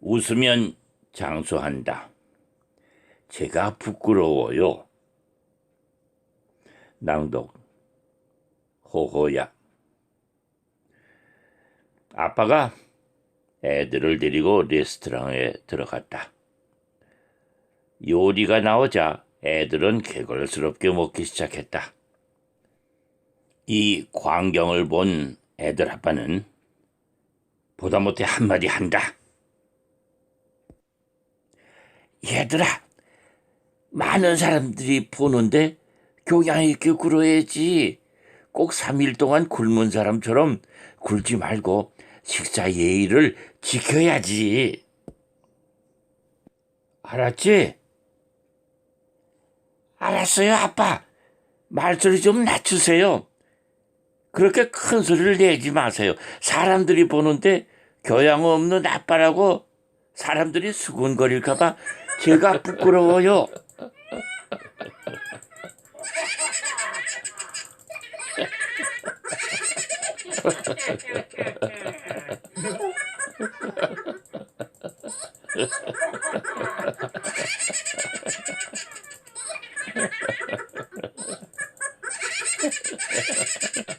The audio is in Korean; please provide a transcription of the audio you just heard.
웃으면 장수한다. 제가 부끄러워요. 낭독 호호야 아빠가 애들을 데리고 레스토랑에 들어갔다. 요리가 나오자 애들은 개걸스럽게 먹기 시작했다. 이 광경을 본 애들 아빠는 보다 못해 한마디 한다. 얘들아, 많은 사람들이 보는데 교양 있게 굴어야지. 꼭 3일 동안 굶은 사람처럼 굴지 말고 식사 예의를 지켜야지. 알았지? 알았어요, 아빠. 말소리 좀 낮추세요. 그렇게 큰 소리를 내지 마세요. 사람들이 보는데 교양 없는 아빠라고 사람들이 수군거릴까봐 제가 부끄러워요.